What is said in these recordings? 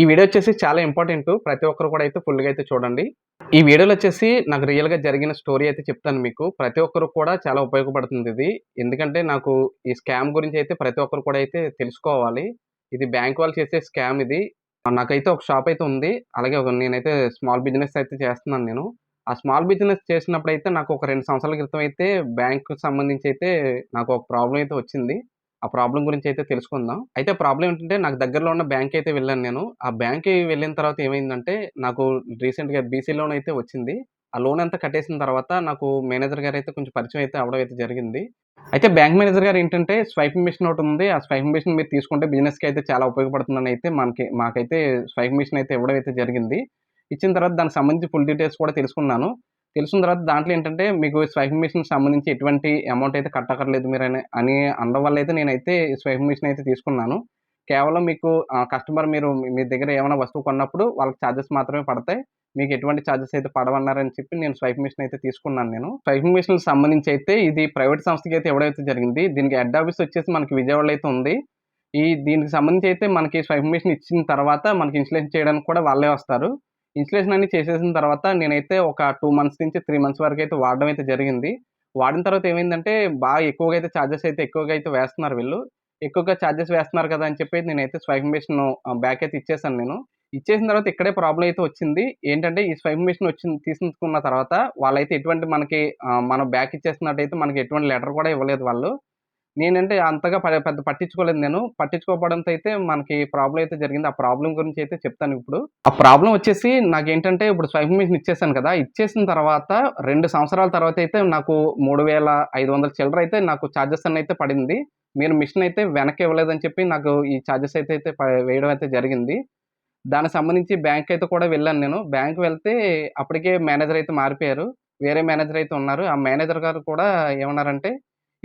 ఈ వీడియో వచ్చేసి చాలా ఇంపార్టెంట్. ప్రతి ఒక్కరు కూడా అయితే ఫుల్గా అయితే చూడండి. ఈ వీడియోలో వచ్చేసి నాకు రియల్గా జరిగిన స్టోరీ అయితే చెప్తాను మీకు. ప్రతి ఒక్కరు కూడా చాలా ఉపయోగపడుతుంది ఇది. ఎందుకంటే నాకు ఈ స్కామ్ గురించి అయితే ప్రతి ఒక్కరు కూడా అయితే తెలుసుకోవాలి. ఇది బ్యాంక్ వాళ్ళు చేసే స్కామ్ ఇది. నాకైతే ఒక షాప్ అయితే ఉంది. అలాగే ఒక నేనైతే స్మాల్ బిజినెస్ అయితే చేస్తున్నాను నేను. ఆ స్మాల్ బిజినెస్ చేసినప్పుడు అయితే నాకు ఒక రెండు సంవత్సరాల క్రితం అయితే బ్యాంకు సంబంధించి అయితే నాకు ఒక ప్రాబ్లం అయితే వచ్చింది. ఆ ప్రాబ్లం గురించి అయితే తెలుసుకుందాం. అయితే ప్రాబ్లం ఏంటంటే నాకు దగ్గరలో ఉన్న బ్యాంక్ అయితే వెళ్ళాను నేను. ఆ బ్యాంక్ వెళ్ళిన తర్వాత ఏమైందంటే నాకు రీసెంట్గా బీసీ లోన్ అయితే వచ్చింది. ఆ లోన్ అంతా కట్టేసిన తర్వాత నాకు మేనేజర్ గారు అయితే కొంచెం పరిచయం అయితే అవడం అయితే జరిగింది. అయితే బ్యాంక్ మేనేజర్ గారు ఏంటంటే స్వైపింగ్ మిషన్ ఒకటి ఉంది. ఆ స్వైపింగ్ మిషన్ మీరు తీసుకుంటే బిజినెస్కి అయితే చాలా ఉపయోగపడుతుందని అయితే మనకి మాకైతే స్వైపింగ్ మిషన్ అయితే ఇవ్వడం అయితే జరిగింది. ఇచ్చిన తర్వాత దానికి సంబంధించి ఫుల్ డీటెయిల్స్ కూడా తెలుసుకున్నాను. తెలిసిన తర్వాత దాంట్లో ఏంటంటే మీకు స్వైపింగ్ మిషన్ సంబంధించి ఎటువంటి అమౌంట్ అయితే కట్టకర్లేదు మీరు అని అని అనడం వల్ల అయితే నేనైతే స్వైపింగ్ మిషన్ అయితే తీసుకున్నాను. కేవలం మీకు కస్టమర్ మీరు మీ దగ్గర ఏమైనా వస్తువు కొన్నప్పుడు వాళ్ళకి ఛార్జెస్ మాత్రమే పడతాయి. మీకు ఎటువంటి ఛార్జెస్ అయితే పడవన్నారని చెప్పి నేను స్వైప్ మిషన్ అయితే తీసుకున్నాను నేను. స్వైప్ మిషన్ సంబంధించి అయితే ఇది ప్రైవేట్ సంస్థకి అయితే ఎవడైతే జరిగింది. దీనికి హెడ్ ఆఫీస్ వచ్చేసి మనకి విజయవాడలో అయితే ఉంది. ఈ దీనికి సంబంధించి అయితే మనకి స్వైప్ మిషన్ ఇచ్చిన తర్వాత మనకి ఇన్స్టలేషన్ చేయడానికి కూడా వాళ్ళే వస్తారు. ఇన్స్టలేషన్ అన్ని చేసేసిన తర్వాత నేనైతే ఒక టూ మంత్స్ నుంచి త్రీ మంత్స్ వరకు అయితే వాడడం అయితే జరిగింది. వాడిన తర్వాత ఏమైందంటే బాగా ఎక్కువగా అయితే ఛార్జెస్ అయితే ఎక్కువగా అయితే వేస్తున్నారు వీళ్ళు. ఎక్కువగా ఛార్జెస్ వేస్తున్నారు కదా అని చెప్పి నేనైతే స్వైప్ మిషన్ బ్యాక్ అయితే ఇచ్చేసాను నేను. ఇచ్చేసిన తర్వాత ఇక్కడే ప్రాబ్లం అయితే వచ్చింది. ఏంటంటే ఈ స్వైప్ మిషన్ వచ్చింది తీసుకున్న తర్వాత వాళ్ళైతే ఎటువంటి మనకి మనం బ్యాక్ ఇచ్చేస్తున్నట్టయితే మనకి ఎటువంటి లెటర్ కూడా ఇవ్వలేదు వాళ్ళు. నేనంటే అంతగా పెద్ద పట్టించుకోలేదు నేను. పట్టించుకోపోవడంతో అయితే మనకి ప్రాబ్లం అయితే జరిగింది. ఆ ప్రాబ్లం గురించి అయితే చెప్తాను ఇప్పుడు. ఆ ప్రాబ్లం వచ్చేసి నాకు ఏంటంటే ఇప్పుడు స్వైప్ మిషన్ ఇచ్చేసాను కదా. ఇచ్చేసిన తర్వాత రెండు సంవత్సరాల తర్వాత అయితే నాకు మూడు వేల ఐదు వందల చిల్లర అయితే నాకు ఛార్జెస్ అన్న అయితే పడింది. మీరు మిషన్ అయితే వెనక్కి ఇవ్వలేదని చెప్పి నాకు ఈ ఛార్జెస్ అయితే అయితే వేయడం అయితే జరిగింది. దానికి సంబంధించి బ్యాంక్ అయితే కూడా వెళ్ళాను నేను. బ్యాంక్ వెళ్తే అప్పటికే మేనేజర్ అయితే మారిపోయారు. వేరే మేనేజర్ అయితే ఉన్నారు. ఆ మేనేజర్ గారు కూడా ఏమన్నారంటే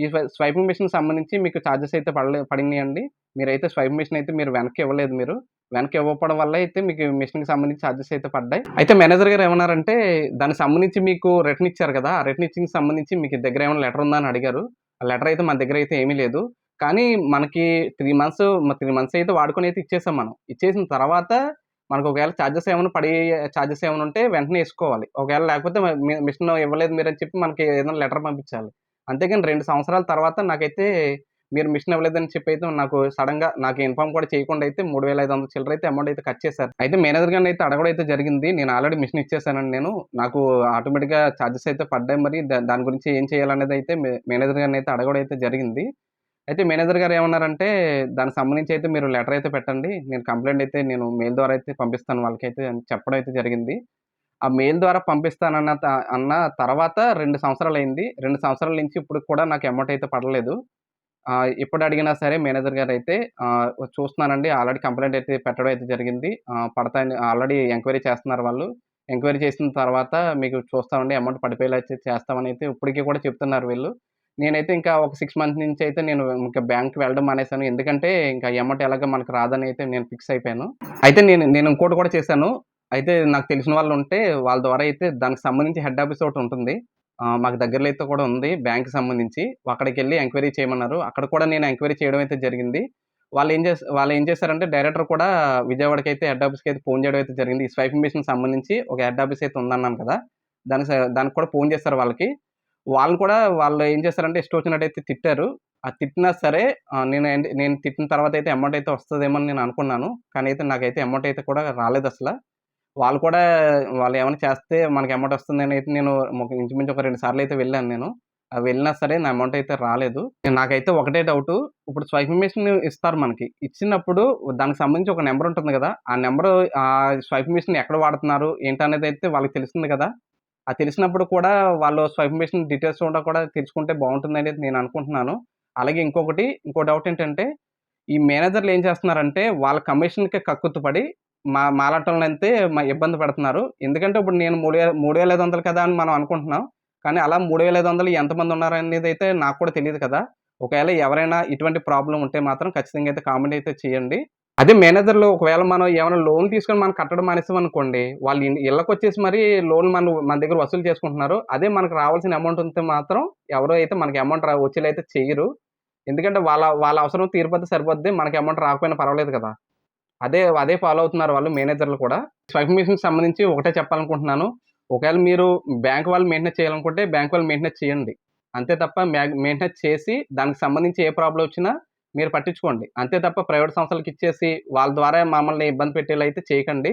ఈ స్వైపింగ్ మిషన్ సంబంధించి మీకు ఛార్జెస్ అయితే పడలే పడినాయండి. మీరైతే స్వైపింగ్ మిషన్ అయితే మీరు వెనక్కి ఇవ్వలేదు మీరు. వెనక్కి ఇవ్వకపోవడం వల్ల అయితే మీకు మిషన్కి సంబంధించి ఛార్జెస్ అయితే పడ్డాయి. అయితే మేనేజర్ గారు ఏమన్నారంటే దానికి సంబంధించి మీకు రిటర్న్ ఇచ్చారు కదా ఆ రిటర్న్ ఇచ్చింగ్ సంబంధించి మీకు దగ్గర ఏమైనా లెటర్ ఉందా అని అడిగారు. ఆ లెటర్ అయితే మన దగ్గర అయితే ఏమీ లేదు. కానీ మనకి త్రీ మంత్స్ త్రీ మంత్స్ అయితే వాడుకొని అయితే ఇచ్చేసాం మనం. ఇచ్చేసిన తర్వాత మనకు ఒకవేళ ఛార్జెస్ ఏమైనా పడి ఛార్జెస్ ఏమైనా ఉంటే వెంటనే వేసుకోవాలి. ఒకవేళ లేకపోతే మిషన్ ఇవ్వలేదు మీరు అని చెప్పి మనకి ఏదైనా లెటర్ పంపించాలి. అంతేకాని రెండు సంవత్సరాల తర్వాత నాకైతే మీరు మిషన్ ఇవ్వలేదని చెప్పి అయితే నాకు సడన్గా నాకు ఇన్ఫామ్ కూడా చేయకుండా అయితే మూడు వేల ఐదు వందల చిల్లర అయితే అమౌంట్ అయితే కట్ చేశారు. అయితే మేనేజర్ గారిని అయితే అడగడం అయితే జరిగింది. నేను ఆల్రెడీ మిషన్ ఇచ్చేసానండి నేను. నాకు ఆటోమేటిక్గా ఛార్జెస్ అయితే పడ్డాయి. మరి దాని గురించి ఏం చేయాలనేది అయితే మేనేజర్ గారిని అయితే అడగడం అయితే జరిగింది. అయితే మేనేజర్ గారు ఏమన్నారంటే దానికి సంబంధించి అయితే మీరు లెటర్ అయితే పెట్టండి. నేను కంప్లైంట్ అయితే నేను మెయిల్ ద్వారా అయితే పంపిస్తాను వాళ్ళకైతే చెప్పడం అయితే జరిగింది. ఆ మెయిల్ ద్వారా పంపిస్తానన్న అన్న తర్వాత రెండు సంవత్సరాలు అయింది రెండు సంవత్సరాల నుంచి ఇప్పుడు కూడా నాకు అమౌంట్ అయితే పడలేదు. ఎప్పుడు అడిగినా సరే మేనేజర్ గారు అయితే చూస్తున్నానండి. ఆల్రెడీ కంప్లైంట్ అయితే పెట్టడం అయితే జరిగింది. పడతాయని ఆల్రెడీ ఎంక్వైరీ చేస్తున్నారు వాళ్ళు. ఎంక్వైరీ చేసిన తర్వాత మీకు చూస్తామండి. అమౌంట్ పడిపోయేలా చేస్తామని అయితే ఇప్పటికీ కూడా చెప్తున్నారు వీళ్ళు. నేనైతే ఇంకా ఒక సిక్స్ మంత్స్ నుంచి అయితే నేను ఇంకా బ్యాంక్కి వెళ్ళడం మానేశాను. ఎందుకంటే ఇంకా అమౌంట్ ఎలాగో మనకు రాదని అయితే నేను ఫిక్స్ అయిపోయాను. అయితే నేను నేను ఇంకోటి కూడా చేశాను. అయితే నాకు తెలిసిన వాళ్ళు ఉంటే వాళ్ళ ద్వారా అయితే దానికి సంబంధించి హెడ్ ఆఫీస్ ఒకటి ఉంటుంది. మాకు దగ్గరలో అయితే కూడా ఉంది బ్యాంక్ సంబంధించి. అక్కడికి వెళ్ళి ఎంక్వైరీ చేయమన్నారు. అక్కడ కూడా నేను ఎంక్వైరీ చేయడం అయితే జరిగింది. వాళ్ళు ఏం చేసి వాళ్ళు ఏం చేస్తారంటే డైరెక్టర్ కూడా విజయవాడకి అయితే హెడ్ ఆఫీస్కి అయితే ఫోన్ చేయడం అయితే జరిగింది. ఈ స్వైపింగ్ మిషన్ సంబంధించి ఒక హెడ్ ఆఫీస్ అయితే ఉందన్నాను కదా! దానికి దానికి కూడా ఫోన్ చేస్తారు వాళ్ళకి. వాళ్ళు కూడా వాళ్ళు ఏం చేస్తారంటే ఇష్టం వచ్చినట్టయితే తిట్టారు. ఆ తిట్టినా సరే నేను నేను తిట్టిన తర్వాత అయితే అమౌంట్ అయితే వస్తుందేమో నేను అనుకున్నాను. కానీ అయితే నాకైతే అమౌంట్ అయితే కూడా రాలేదు అసలు. వాళ్ళు కూడా వాళ్ళు ఏమైనా చేస్తే మనకి అమౌంట్ వస్తుందని అయితే నేను ఇంచుమించు ఒక రెండు సార్లు అయితే వెళ్ళాను నేను. అవి వెళ్ళినా సరే నా అమౌంట్ అయితే రాలేదు. నాకైతే ఒకటే డౌట్ ఇప్పుడు స్వైప్ మిషన్ ఇస్తారు మనకి. ఇచ్చినప్పుడు దానికి సంబంధించి ఒక నెంబర్ ఉంటుంది కదా. ఆ నెంబర్ ఆ స్వైప్ మిషన్ ఎక్కడ వాడుతున్నారు? ఏంటనేది అయితే వాళ్ళకి తెలుస్తుంది కదా. ఆ తెలిసినప్పుడు కూడా వాళ్ళు స్వైప్ మిషన్ డీటెయిల్స్ కూడా కూడా తెలుసుకుంటే బాగుంటుంది అనేది నేను అనుకుంటున్నాను. అలాగే ఇంకొకటి ఇంకో డౌట్ ఏంటంటే ఈ మేనేజర్లు ఏం చేస్తున్నారంటే వాళ్ళ కమిషన్కి కక్కుతుపడి మా మాలాటంలో అయితే మా ఇబ్బంది పడుతున్నారు. ఎందుకంటే ఇప్పుడు నేను మూడు వేల మూడు వేల ఐదు వందలు కదా అని మనం అనుకుంటున్నాం. కానీ అలా మూడు వేల ఐదు వందలు ఎంతమంది ఉన్నారనేది అయితే నాకు కూడా తెలియదు కదా. ఒకవేళ ఎవరైనా ఇటువంటి ప్రాబ్లం ఉంటే మాత్రం ఖచ్చితంగా అయితే కామెంట్ అయితే చేయండి. అదే మేనేజర్లు ఒకవేళ మనం ఏమైనా లోన్ తీసుకొని మనం కట్టడం మానేసాం అనుకోండి వాళ్ళు ఇళ్ళకి వచ్చేసి మరి లోన్ మన మన దగ్గర వసూలు చేసుకుంటున్నారు. అదే మనకు రావాల్సిన అమౌంట్ ఉంటే మాత్రం ఎవరో అయితే మనకి అమౌంట్ వచ్చేలా అయితే చేయరు. ఎందుకంటే వాళ్ళ వాళ్ళ అవసరం తీరిపోతే సరిపోద్ది మనకి అమౌంట్ రాకపోయినా పర్వాలేదు కదా. అదే అదే ఫాలో అవుతున్నారు వాళ్ళు మేనేజర్లు కూడా. స్వైప్ మిషన్కి సంబంధించి ఒకటే చెప్పాలనుకుంటున్నాను. ఒకవేళ మీరు బ్యాంక్ వాళ్ళు మెయింటెనెన్స్ చేయాలనుకుంటే బ్యాంక్ వాళ్ళు మెయింటెనెన్స్ చేయండి. అంతే తప్ప మెయింటెనెన్స్ చేసి దానికి సంబంధించి ఏ ప్రాబ్లం వచ్చినా మీరు పట్టించుకోండి. అంతే తప్ప ప్రైవేట్ సంస్థలకు ఇచ్చేసి వాళ్ళ ద్వారా మమ్మల్ని ఇబ్బంది పెట్టేలా అయితే చేయకండి.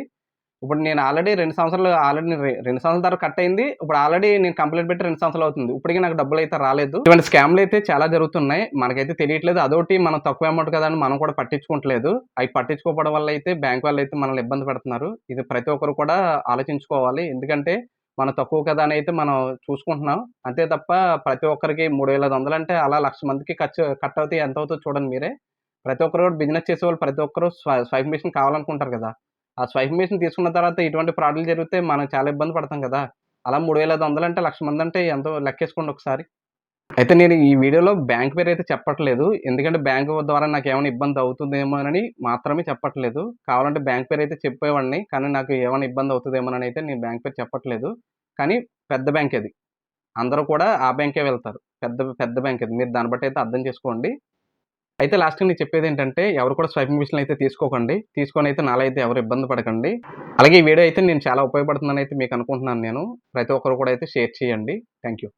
ఇప్పుడు నేను ఆల్రెడీ రెండు సంవత్సరాలు ఆల్రెడీ రెండు సంవత్సరాల తర్వాత కట్ అయింది. ఇప్పుడు ఆల్రెడీ నేను కంప్లైంట్ పెట్టి రెండు సంవత్సరాలు అవుతుంది. ఇప్పటికీ నాకు డబ్బులు అయితే రాలేదు. ఇటువంటి స్కామ్లు అయితే చాలా జరుగుతున్నాయి. మనకైతే తెలియట్లేదు. అదొకటి మనం తక్కువ అమౌంట్ కదా అని మనం కూడా పట్టించుకోవట్లేదు. అవి పట్టించుకోవడం వల్ల అయితే బ్యాంక్ వాళ్ళు అయితే మనల్ని ఇబ్బంది పెడుతున్నారు. ఇది ప్రతి ఒక్కరు కూడా ఆలోచించుకోవాలి. ఎందుకంటే మనం తక్కువ కదా అని అయితే మనం చూసుకుంటున్నాం. అంతే తప్ప ప్రతి ఒక్కరికి మూడు వేల ఐదు వందలు అంటే అలా లక్ష మందికి ఖర్చు కట్ అవుతాయి. ఎంత అవుతుందో చూడండి మీరే. ప్రతి ఒక్కరు కూడా బిజినెస్ చేసే వాళ్ళు ప్రతి ఒక్కరు స్వైప్ మిషన్ కావాలనుకుంటారు కదా. ఆ స్వైప్ మిషన్ తీసుకున్న తర్వాత ఇటువంటి ఫ్రాడ్లు జరిగితే మనం చాలా ఇబ్బంది పడతాం కదా. అలా మూడు వేల ఐదు వందలు అంటే లక్ష మంది అంటే ఎంతో లెక్కేసుకోండి ఒకసారి. అయితే నేను ఈ వీడియోలో బ్యాంక్ పేరు అయితే చెప్పట్లేదు. ఎందుకంటే బ్యాంక్ ద్వారా నాకు ఏమైనా ఇబ్బంది అవుతుందేమో అని మాత్రమే చెప్పట్లేదు. కావాలంటే బ్యాంక్ పేరు అయితే చెప్పేవాడిని. కానీ నాకు ఏమైనా ఇబ్బంది అవుతుందేమోనని అయితే నేను బ్యాంక్ పేరు చెప్పట్లేదు. కానీ పెద్ద బ్యాంక్ అది అందరూ కూడా ఆ బ్యాంకే వెళ్తారు. పెద్ద పెద్ద బ్యాంక్ అది మీరు దాన్ని బట్టి అయితే అర్థం చేసుకోండి. అయితే లాస్ట్ నేను చెప్పేది ఏంటంటే ఎవరు కూడా స్వైపింగ్ మిషన్ అయితే తీసుకోకండి. తీసుకొని అయితే నాలో అయితే ఎవరు ఇబ్బంది పడకండి. అలాగే ఈ వీడియో అయితే నేను చాలా ఉపయోగపడుతుందని అయితే మీకు అనుకుంటున్నాను నేను. ప్రతి ఒక్కరు కూడా అయితే షేర్ చేయండి. Thank you